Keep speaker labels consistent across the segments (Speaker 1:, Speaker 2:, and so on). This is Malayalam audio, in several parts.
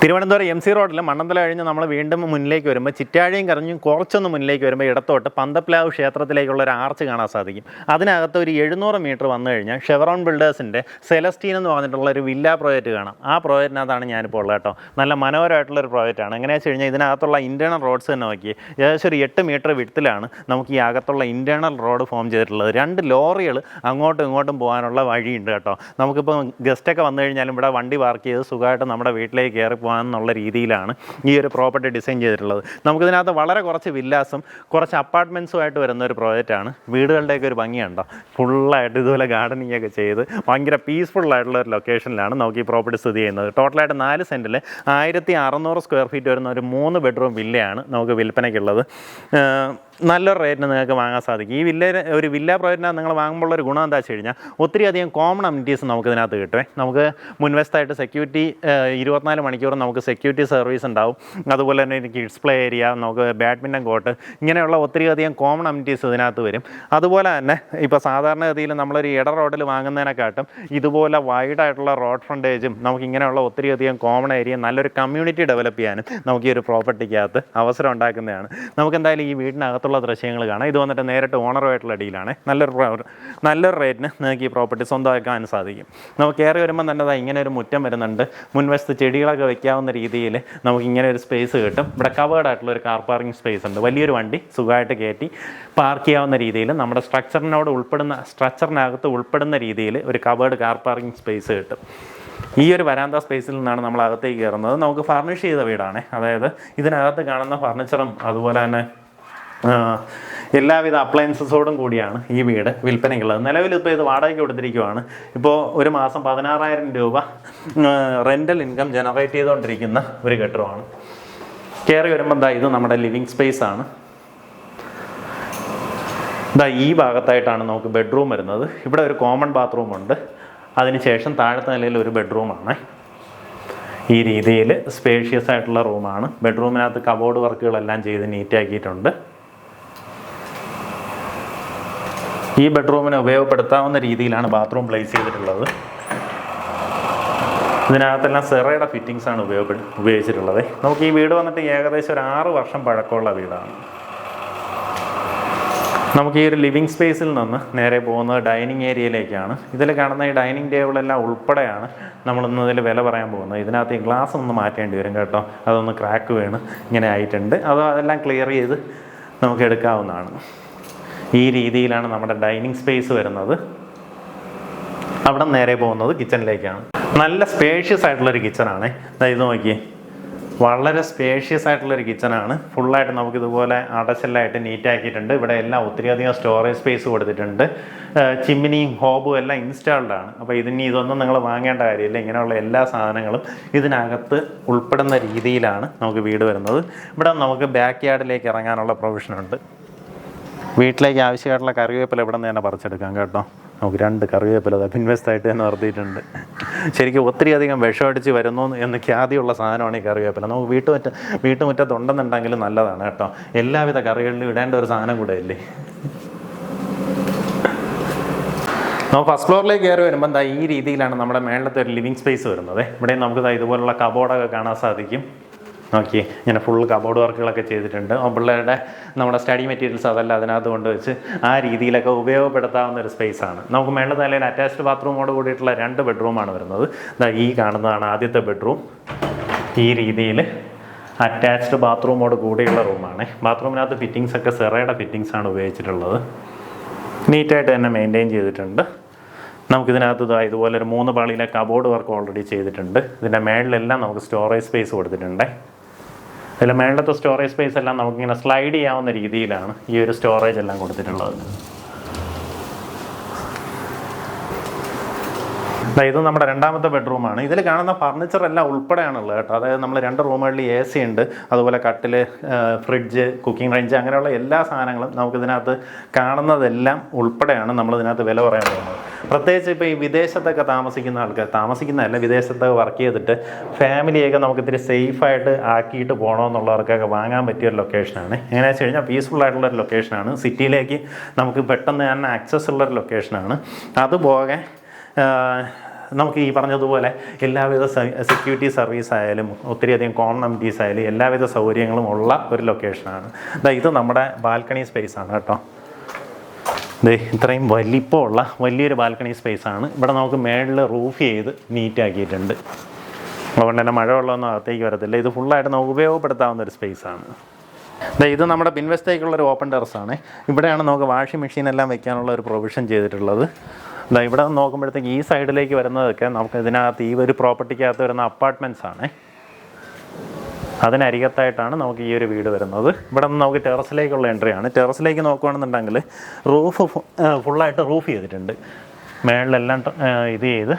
Speaker 1: തിരുവനന്തപുരം എം സി റോഡിൽ മണ്ണന്തല കഴിഞ്ഞ് നമ്മൾ വീണ്ടും മുന്നിലേക്ക് വരുമ്പോൾ ചിറ്റാഴിയും കറിഞ്ഞും കുറച്ചൊന്ന് മുന്നിലേക്ക് വരുമ്പോൾ ഇടത്തോട്ട് പന്തപ്ലാവ് ക്ഷേത്രത്തിലേക്കുള്ള ഒരു ആർച്ച് കാണാൻ സാധിക്കും. അതിനകത്ത് ഒരു എഴുന്നൂറ് മീറ്റർ വന്നു കഴിഞ്ഞാൽ ഷെവറോൺ ബിൽഡേഴ്സിന്റെ സെലസ്റ്റീൻ എന്ന് പറഞ്ഞിട്ടുള്ള ഒരു വില്ല പ്രോജക്റ്റ് കാണാം. ആ പ്രോജക്റ്റിനകത്താണ് ഞാനിപ്പോൾ ഉള്ളത് കേട്ടോ. നല്ല മനോഹരമായിട്ടുള്ള ഒരു പ്രോജക്റ്റാണ് എങ്ങനെയാണെന്ന് വെച്ച് കഴിഞ്ഞാൽ ഇതിനകത്തുള്ള ഇന്റേണൽ റോഡ്സ് തന്നെ നോക്കി ഏകദേശം ഒരു എട്ട് മീറ്റർ വിടത്തിലാണ് നമുക്ക് ഈ അകത്തുള്ള ഇന്റേണൽ റോഡ് ഫോം ചെയ്തിട്ടുള്ളത്. രണ്ട് ലോറികൾ അങ്ങോട്ടും ഇങ്ങോട്ടും പോകാനുള്ള വഴിയുണ്ട് കേട്ടോ. നമുക്കിപ്പോൾ ഗസ്റ്റൊക്കെ വന്നു കഴിഞ്ഞാലും ഇവിടെ വണ്ടി പാർക്ക് ചെയ്ത് സുഖമായിട്ട് നമ്മുടെ വീട്ടിലേക്ക് കയറി പോകാമെന്നുള്ള രീതിയിലാണ് ഈ ഒരു പ്രോപ്പർട്ടി ഡിസൈൻ ചെയ്തിട്ടുള്ളത്. നമുക്കിതിനകത്ത് വളരെ കുറച്ച് വില്ലാസും കുറച്ച് അപ്പാർട്ട്മെന്റ്സുമായിട്ട് വരുന്ന ഒരു പ്രോജക്റ്റാണ് വീടുകളുടെയൊക്കെ ഒരു ഭംഗിയുണ്ടോ? ഫുള്ളായിട്ട് ഇതുപോലെ ഗാർഡനിങ് ഒക്കെ ചെയ്ത് ഭയങ്കര പീസ്ഫുൾ ആയിട്ടുള്ള ഒരു ലൊക്കേഷനിലാണ് നമുക്ക് ഈ പ്രോപ്പർട്ടി സ്ഥിതി ചെയ്യുന്നത്. ടോട്ടലായിട്ട് നാല് സെന്റിൽ ആയിരത്തി അറുന്നൂറ് സ്ക്വയർ ഫീറ്റ് വരുന്ന ഒരു മൂന്ന് ബെഡ്റൂം വില്ലയാണ് നമുക്ക് വിൽപ്പനയ്ക്കുള്ളത്. നല്ലൊരു റേറ്റിന് നിങ്ങൾക്ക് വാങ്ങാൻ സാധിക്കും. ഈ വില്ല ഒരു വില്ല പ്രോജക്റ്റിനകത്ത് നിങ്ങൾ വാങ്ങുമ്പോൾ ഒരു ഗുണം എന്താ വെച്ച് കഴിഞ്ഞാൽ ഒത്തിരി അധികം കോമൺ അമ്യൂണിറ്റീസ് നമുക്ക് ഇതിനകത്ത് കിട്ടുമേ നമുക്ക് മുൻവശത്തായിട്ട് സെക്യൂരിറ്റി ഇരുപത്തിനാല് മണിക്കൂർ നമുക്ക് സെക്യൂരിറ്റി സർവീസ് ഉണ്ടാവും. അതുപോലെ തന്നെ കിഡ്സ് പ്ലേ ഏരിയ നമുക്ക് ബാഡ്മിന്റൺ കോർട്ട് ഇങ്ങനെയുള്ള ഒത്തിരി അധികം കോമൺ അമിറ്റീസ് ഇതിനകത്ത് വരും. അതുപോലെ തന്നെ ഇപ്പോൾ സാധാരണഗതിയിൽ നമ്മളൊരു ഇട റോഡിൽ വാങ്ങുന്നതിനെക്കാട്ടും ഇതുപോലെ വൈഡായിട്ടുള്ള റോഡ് ഫ്രണ്ടേജും നമുക്ക് ഇങ്ങനെയുള്ള ഒത്തിരി അധികം കോമൺ ഏരിയ നല്ലൊരു കമ്മ്യൂണിറ്റി ഡെവലപ്പ് ചെയ്യാനും നമുക്ക് ഈ ഒരു പ്രോപ്പർട്ടിക്കകത്ത് അവസരം ഉണ്ടാക്കുന്നതാണ്. നമുക്ക് എന്തായാലും ഈ വീടിനകത്തുള്ള ദൃശ്യങ്ങൾ കാണാം. ഇത് വന്നിട്ട് നേരിട്ട് ഓണറുമായിട്ടുള്ള ഡീലാണ് നല്ലൊരു നല്ലൊരു റേറ്റിന് നിങ്ങൾക്ക് ഈ പ്രോപ്പർട്ടി സ്വന്തമാക്കാൻ സാധിക്കും. നമുക്ക് കയറി വരുമ്പോൾ തന്നെ ഇങ്ങനെ ഒരു മുറ്റം വരുന്നുണ്ട്. മുൻവശത്ത് ചെടികളൊക്കെ വെക്കാവുന്ന രീതിയിൽ നമുക്ക് ഇങ്ങനെ ഒരു സ്പേസ് കിട്ടും. ഇവിടെ കവേർഡ് ആയിട്ടുള്ള ഒരു കാർ പാർക്കിംഗ് സ്പേസ് ഉണ്ട്. വലിയൊരു വണ്ടി സുഖമായിട്ട് കയറ്റി പാർക്ക് ചെയ്യാവുന്ന രീതിയിൽ നമ്മുടെ സ്ട്രക്ചറിനോട് ഉൾപ്പെടുന്ന സ്ട്രക്ചറിനകത്ത് ഉൾപ്പെടുന്ന രീതിയിൽ ഒരു കവേർഡ് കാർ പാർക്കിംഗ് സ്പേസ് കിട്ടും. ഈ ഒരു വരാന്ത സ്പേസിൽ നിന്നാണ് നമ്മൾ അകത്തേക്ക് കയറുന്നത്. നമുക്ക് ഫർണിഷ് ചെയ്ത വീടാണ്. അതായത് ഇതിനകത്ത് കാണുന്ന ഫർണിച്ചറും അതുപോലെ തന്നെ എല്ലാവിധ അപ്ലയൻസസോടും കൂടിയാണ് ഈ വീട് വിൽപ്പനയ്ക്കുള്ളത്. നിലവിൽ ഇപ്പോൾ ഇത് വാടകയ്ക്ക് കൊടുത്തിരിക്കുവാണ്. ഇപ്പോൾ ഒരു മാസം പതിനാറായിരം രൂപ റെന്റൽ ഇൻകം ജനറേറ്റ് ചെയ്തുകൊണ്ടിരിക്കുന്ന ഒരു കെട്ടിടമാണ്. കയറി വരുമ്പോൾ എന്താ ഇത് നമ്മുടെ ലിവിങ് സ്പേസ് ആണ്. ഇതാ ഈ ഭാഗത്തായിട്ടാണ് നമുക്ക് ബെഡ്റൂം വരുന്നത്. ഇവിടെ ഒരു കോമൺ ബാത്റൂം ഉണ്ട്. അതിനുശേഷം താഴത്തെ നിലയിൽ ഒരു ബെഡ്റൂമാണ് ഈ രീതിയിൽ സ്പേഷ്യസ് ആയിട്ടുള്ള റൂമാണ് ബെഡ്റൂമിനകത്ത് കബോർഡ് വർക്കുകളെല്ലാം ചെയ്ത് നീറ്റാക്കിയിട്ടുണ്ട് ഈ ബെഡ്റൂമിന് ഉപയോഗപ്പെടുത്താവുന്ന രീതിയിലാണ് ബാത്റൂം പ്ലേസ് ചെയ്തിട്ടുള്ളത്. ഇതിനകത്തെല്ലാം സെറയുടെ ഫിറ്റിങ്സ് ആണ് ഉപയോഗ ഉപയോഗിച്ചിട്ടുള്ളത്. നമുക്ക് ഈ വീട് വന്നിട്ട് ഏകദേശം ഒരു ആറ് വർഷം പഴക്കമുള്ള വീടാണ്. നമുക്ക് ഈ ഒരു ലിവിങ് സ്പേസിൽ നിന്ന് നേരെ പോകുന്നത് ഡൈനിങ് ഏരിയയിലേക്കാണ് ഇതിൽ കാണുന്ന ഈ ഡൈനിങ് ടേബിളെല്ലാം ഉൾപ്പെടെയാണ് നമ്മളിന്ന് ഇതിൽ വില പറയാൻ പോകുന്നത്. ഇതിനകത്ത് ഈ ഗ്ലാസ് ഒന്ന് മാറ്റേണ്ടി വരും കേട്ടോ. അതൊന്ന് ക്രാക്ക് വീണ് ഇങ്ങനെ ആയിട്ടുണ്ട്. അത് അതെല്ലാം ക്ലിയർ ചെയ്ത് നമുക്ക് എടുക്കാവുന്നതാണ്. ഈ രീതിയിലാണ് നമ്മുടെ ഡൈനിങ് സ്പേസ് വരുന്നത്. അവിടെ നേരെ പോകുന്നത് കിച്ചണിലേക്കാണ്. നല്ല സ്പേഷ്യസ് ആയിട്ടുള്ളൊരു കിച്ചണാണ്. ഇത് നോക്കിയേ. വളരെ സ്പേഷ്യസ് ആയിട്ടുള്ളൊരു കിച്ചണാണ്. ഫുള്ളായിട്ട് നമുക്ക് ഇതുപോലെ അടച്ചെല്ലായിട്ട് നീറ്റ് ആക്കിയിട്ടുണ്ട് ഇവിടെ എല്ലാം ഒത്തിരി അധികം സ്റ്റോറേജ് സ്പേസ് കൊടുത്തിട്ടുണ്ട് ചിമ്മിനിയും ഹോബും എല്ലാം ഇൻസ്റ്റാൾഡ് ആണ്. അപ്പോൾ ഇതിനി ഇതൊന്നും നിങ്ങൾ വാങ്ങേണ്ട കാര്യമില്ല. ഇങ്ങനെയുള്ള എല്ലാ സാധനങ്ങളും ഇതിനകത്ത് ഉൾപ്പെടുന്ന രീതിയിലാണ് നമുക്ക് വീട് വരുന്നത്. ഇവിടെ നമുക്ക് ബാക്ക് യാർഡിലേക്ക് ഇറങ്ങാനുള്ള പ്രൊവിഷനുണ്ട് വീട്ടിലേക്ക് ആവശ്യമായിട്ടുള്ള കറിവേപ്പില ഇവിടെ നിന്ന് തന്നെ പറിച്ചെടുക്കാം കേട്ടോ. നമുക്ക് രണ്ട് കറിവേപ്പില ദാ പിൻവശത്തായിട്ട് തന്നെ നിർത്തിയിട്ടുണ്ട് ശരിക്കും ഒത്തിരി അധികം വിഷമടിച്ച് വരുന്നു എന്ന് ഖ്യാതിയുള്ള സാധനമാണ് ഈ കറിവേപ്പില. നമുക്ക് വീട്ടുമുറ്റ വീട്ടുമുറ്റത്തുണ്ടെന്നുണ്ടെങ്കിലും നല്ലതാണ് കേട്ടോ. എല്ലാവിധ കറികളിലും ഇടേണ്ട ഒരു സാധനം കൂടെ അല്ലേ നമ്മൾ ഫസ്റ്റ് ഫ്ലോറിലേക്ക് കയറി വരുമ്പോൾ എന്താ ഈ രീതിയിലാണ് നമ്മുടെ മേളത്തെ ഒരു ലിവിങ് സ്പേസ് വരുന്നത്. ഇവിടെ നമുക്ക് ഇതുപോലുള്ള കബോർഡൊക്കെ കാണാൻ സാധിക്കും. നോക്കി. ഇങ്ങനെ ഫുൾ കബോർഡ് വർക്കുകളൊക്കെ ചെയ്തിട്ടുണ്ട്. പിള്ളേരുടെ നമ്മുടെ സ്റ്റഡി മെറ്റീരിയൽസ് അതല്ല അതിനകത്ത് കൊണ്ടുവച്ച് ആ രീതിയിലൊക്കെ ഉപയോഗപ്പെടുത്താവുന്ന ഒരു സ്പേസ് ആണ്. നമുക്ക് മേളിൽ നിലയിൽ അറ്റാച്ച്ഡ് ബാത്റൂമോട് കൂടിയിട്ടുള്ള രണ്ട് ബെഡ്റൂമാണ് വരുന്നത്. ഈ കാണുന്നതാണ് ആദ്യത്തെ ബെഡ്റൂം ഈ രീതിയിൽ അറ്റാച്ച്ഡ് ബാത്റൂമോട് കൂടിയുള്ള റൂമാണ് ബാത്റൂമിനകത്ത് ഫിറ്റിങ്സ് ഒക്കെ സെറയുടെ ഫിറ്റിങ്സ് ആണ് ഉപയോഗിച്ചിട്ടുള്ളത്. നീറ്റായിട്ട് തന്നെ മെയിന്റെയിൻ ചെയ്തിട്ടുണ്ട്. നമുക്കിതിനകത്ത് ഇതാ ഇതുപോലെ ഒരു മൂന്ന് പാളിയിലെ കബോർഡ് വർക്ക് ഓൾറെഡി ചെയ്തിട്ടുണ്ട്. ഇതിന്റെ മേളിലെല്ലാം നമുക്ക് സ്റ്റോറേജ് സ്പേസ് കൊടുത്തിട്ടുണ്ട്. ഇതിൽ മേളത്തെ സ്റ്റോറേജ് സ്പേസ് എല്ലാം നമുക്കിങ്ങനെ സ്ലൈഡ് ചെയ്യാവുന്ന രീതിയിലാണ് ഈ ഒരു സ്റ്റോറേജ് എല്ലാം കൊടുത്തിട്ടുള്ളത്. ഇത് നമ്മുടെ രണ്ടാമത്തെ ബെഡ്റൂമാണ് ഇതിൽ കാണുന്ന ഫർണിച്ചർ എല്ലാം ഉൾപ്പെടെയാണുള്ളത് കേട്ടോ. അതായത് നമ്മൾ രണ്ട് റൂമുകളിൽ എ സി ഉണ്ട്. അതുപോലെ കട്ടിൽ ഫ്രിഡ്ജ് കുക്കിംഗ് റേഞ്ച് അങ്ങനെയുള്ള എല്ലാ സാധനങ്ങളും നമുക്കിതിനകത്ത് കാണുന്നതെല്ലാം ഉൾപ്പെടെയാണ് നമ്മളിതിനകത്ത് വില പറയാൻ പോകുന്നത്. പ്രത്യേകിച്ച് ഇപ്പോൾ ഈ വിദേശത്തൊക്കെ താമസിക്കുന്ന ആൾക്കാർ താമസിക്കുന്നതല്ല വിദേശത്തൊക്കെ വർക്ക് ചെയ്തിട്ട് ഫാമിലിയൊക്കെ നമുക്ക് ഇത്തിരി സേഫായിട്ട് ആക്കിയിട്ട് പോകണമെന്നുള്ളവർക്കൊക്കെ വാങ്ങാൻ പറ്റിയ ഒരു ലൊക്കേഷനാണ് എങ്ങനെയാണെന്ന് വെച്ച് കഴിഞ്ഞാൽ പീസ്ഫുൾ ആയിട്ടുള്ള ഒരു ലൊക്കേഷനാണ് സിറ്റിയിലേക്ക് നമുക്ക് പെട്ടെന്ന് തന്നെ ആക്സസ് ഉള്ള ഒരു ലൊക്കേഷനാണ് അതുപോകെ നമുക്ക് ഈ പറഞ്ഞതുപോലെ എല്ലാവിധ സെക്യൂരിറ്റി സർവീസ് ആയാലും ഒത്തിരിയധികം കോമൺ അമിറ്റീസ് ആയാലും എല്ലാവിധ സൗകര്യങ്ങളും ഉള്ള ഒരു ലൊക്കേഷനാണ് ഇത് നമ്മുടെ ബാൽക്കണി സ്പേസ് ആണ് കേട്ടോ. ദേ ഇത്രയും വലിപ്പമുള്ള വലിയൊരു ബാൽക്കണി സ്പേസ് ആണ് ഇവിടെ നമുക്ക് മേളിൽ റൂഫ് ചെയ്ത് നീറ്റാക്കിയിട്ടുണ്ട് അതുകൊണ്ട് തന്നെ മഴ വെള്ളമൊന്നും അകത്തേക്ക് വരത്തില്ല. ഇത് ഫുള്ളായിട്ട് നമുക്ക് ഉപയോഗപ്പെടുത്താവുന്ന ഒരു സ്പേസ് ആണ് ദേ ഇത് നമ്മുടെ പിൻവശത്തേക്കുള്ളൊരു ഓപ്പൺ ടെറസ് ആണ്. ഇവിടെയാണ് നമുക്ക് വാഷിംഗ് മെഷീൻ എല്ലാം വെക്കാനുള്ള ഒരു പ്രൊവിഷൻ ചെയ്തിട്ടുള്ളത്. ദാ ഇവിടെ നോക്കുമ്പോഴത്തേക്ക് ഈ സൈഡിലേക്ക് വരുന്നതൊക്കെ നമുക്ക് ഇതിനകത്ത് ഈ ഒരു പ്രോപ്പർട്ടിക്കകത്ത് വരുന്ന അപ്പാർട്ട്മെന്റ്സ് ആണ്. അതിനരികത്തായിട്ടാണ് നമുക്ക് ഈ ഒരു വീട് വരുന്നത്. ഇവിടെ നിന്ന് നമുക്ക് ടെറസിലേക്കുള്ള എൻട്രി ആണ്. ടെറസിലേക്ക് നോക്കുകയാണെന്നുണ്ടെങ്കിൽ റൂഫ് ഫുള്ളായിട്ട് റൂഫ് ചെയ്തിട്ടുണ്ട്. മേളിലെല്ലാം ഇത് ചെയ്ത്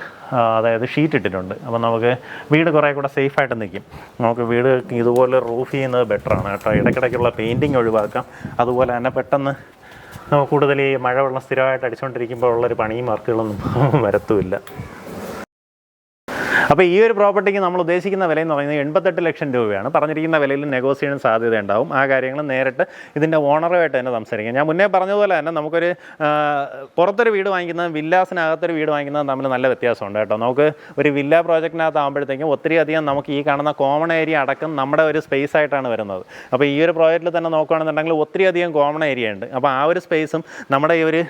Speaker 1: അതായത് ഷീറ്റ് ഇട്ടിട്ടുണ്ട്. അപ്പോൾ നമുക്ക് വീട് കുറേ കൂടെ സേഫായിട്ട് നിൽക്കും. നമുക്ക് വീട് ഇതുപോലെ റൂഫ് ചെയ്യുന്നത് ബെറ്ററാണ് കേട്ടോ. ഇടയ്ക്കിടയ്ക്കുള്ള പെയിന്റിങ് ഒഴിവാക്കാം. അതുപോലെ തന്നെ പെട്ടെന്ന് കൂടുതൽ ഈ മഴവെള്ളം സ്ഥിരമായിട്ട് അടിച്ചുകൊണ്ടിരിക്കുമ്പോൾ ഉള്ളൊരു പണിയും വർക്കുകളൊന്നും വരത്തുമില്ല. അപ്പോൾ ഈ ഒരു പ്രോപ്പർട്ടിക്ക് നമ്മൾ ഉദ്ദേശിക്കുന്ന വില എന്ന് പറയുന്നത് എൺപത്തെട്ട് ലക്ഷം രൂപയാണ്. പറഞ്ഞിരിക്കുന്ന വിലയിൽ നെഗോസിയേഷൻ സാധ്യത ഉണ്ടാവും ആ കാര്യങ്ങൾ നേരിട്ട് ഇതിന്റെ ഓണറുമായിട്ട് തന്നെ സംസാരിക്കാം. ഞാൻ മുന്നേ പറഞ്ഞതുപോലെ തന്നെ നമുക്കൊരു പുറത്തൊരു വീട് വാങ്ങിക്കുന്നതും വില്ലാസിനകത്തൊരു വീട് വാങ്ങിക്കുന്നതും തമ്മിൽ നല്ല വ്യത്യാസമുണ്ട് കേട്ടോ. നമുക്ക് ഒരു വില്ല പ്രോജക്റ്റിനകത്ത് ആകുമ്പോഴത്തേക്കും ഒത്തിരി അധികം നമുക്ക് ഈ കാണുന്ന കോമൺ ഏരിയ അടക്കം നമ്മുടെ ഒരു സ്പേസ് ആയിട്ടാണ് വരുന്നത്. അപ്പോൾ ഈ ഒരു പ്രോജക്റ്റിൽ തന്നെ നോക്കുകയാണെന്നുണ്ടെങ്കിൽ ഒത്തിരി അധികം കോമൺ ഏരിയ ഉണ്ട്. അപ്പോൾ ആ ഒരു സ്പേസും നമ്മുടെ ഈ ഒരു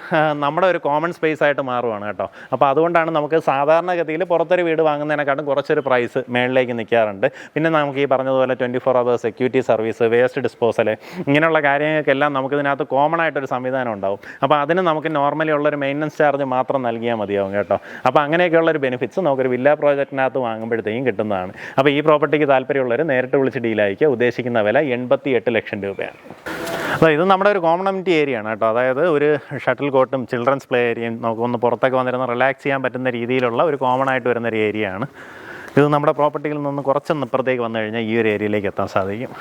Speaker 1: നമ്മുടെ ഒരു കോമൺ സ്പേസ് ആയിട്ട് മാറുവാണ് കേട്ടോ. അപ്പോൾ അതുകൊണ്ടാണ് നമുക്ക് സാധാരണഗതിയിൽ പുറത്തൊരു വീട് വാങ്ങുന്നതിനെക്കാട്ടും കുറച്ചൊരു പ്രൈസ് മേളിലേക്ക് നിൽക്കാറുണ്ട്. പിന്നെ നമുക്ക് ഈ പറഞ്ഞതുപോലെ twenty four hours security service waste disposal ഇങ്ങനെയുള്ള കാര്യങ്ങൾക്കെല്ലാം നമുക്കിതിനകത്ത് കോമൺ ആയിട്ടൊരു സംവിധാനം ഉണ്ടാവും. അപ്പോൾ അതിന് നമുക്ക് നോർമലി ഉള്ളൊരു മെയിന്റനൻസ് ചാർജ് മാത്രം നൽകിയാൽ മതിയാവും കേട്ടോ. അപ്പോൾ അങ്ങനെയൊക്കെയുള്ളൊരു ബെനിഫിറ്റ്സ് നമുക്കൊരു വില്ല പ്രോജക്റ്റിനകത്ത് വാങ്ങുമ്പോഴത്തേക്കും കിട്ടുന്നതാണ്. അപ്പോൾ ഈ പ്രോപ്പർട്ടിക്ക് താല്പര്യമുള്ളവർ നേരിട്ട് വിളിച്ച് ഡീലായിരിക്കുക ഉദ്ദേശിക്കുന്ന വില എൺപത്തി എട്ട് ലക്ഷം രൂപയാണ്. അപ്പോൾ ഇത് നമ്മുടെ ഒരു കോമണമിറ്റി ഏരിയ ആണ് കേട്ടോ. അതായത് ഒരു ഷട്ടിൽ കോട്ടും ചിൽഡ്രൻസ് പ്ലേ ഏരിയയും നമുക്കൊന്ന് പുറത്തൊക്കെ വന്നിരുന്ന് റിലാക്സ് ചെയ്യാൻ പറ്റുന്ന രീതിയിലുള്ള ഒരു കോമൺ ആയിട്ട് വരുന്ന ഒരു ഏരിയ ആണ്. ഇത് നമ്മുടെ പ്രോപ്പർട്ടിയിൽ നിന്ന് കുറച്ചൊന്ന് ഇപ്പുറത്തേക്ക് വന്നു കഴിഞ്ഞാൽ ഈ ഒരു ഏരിയയിലേക്ക് എത്താൻ സാധിക്കും.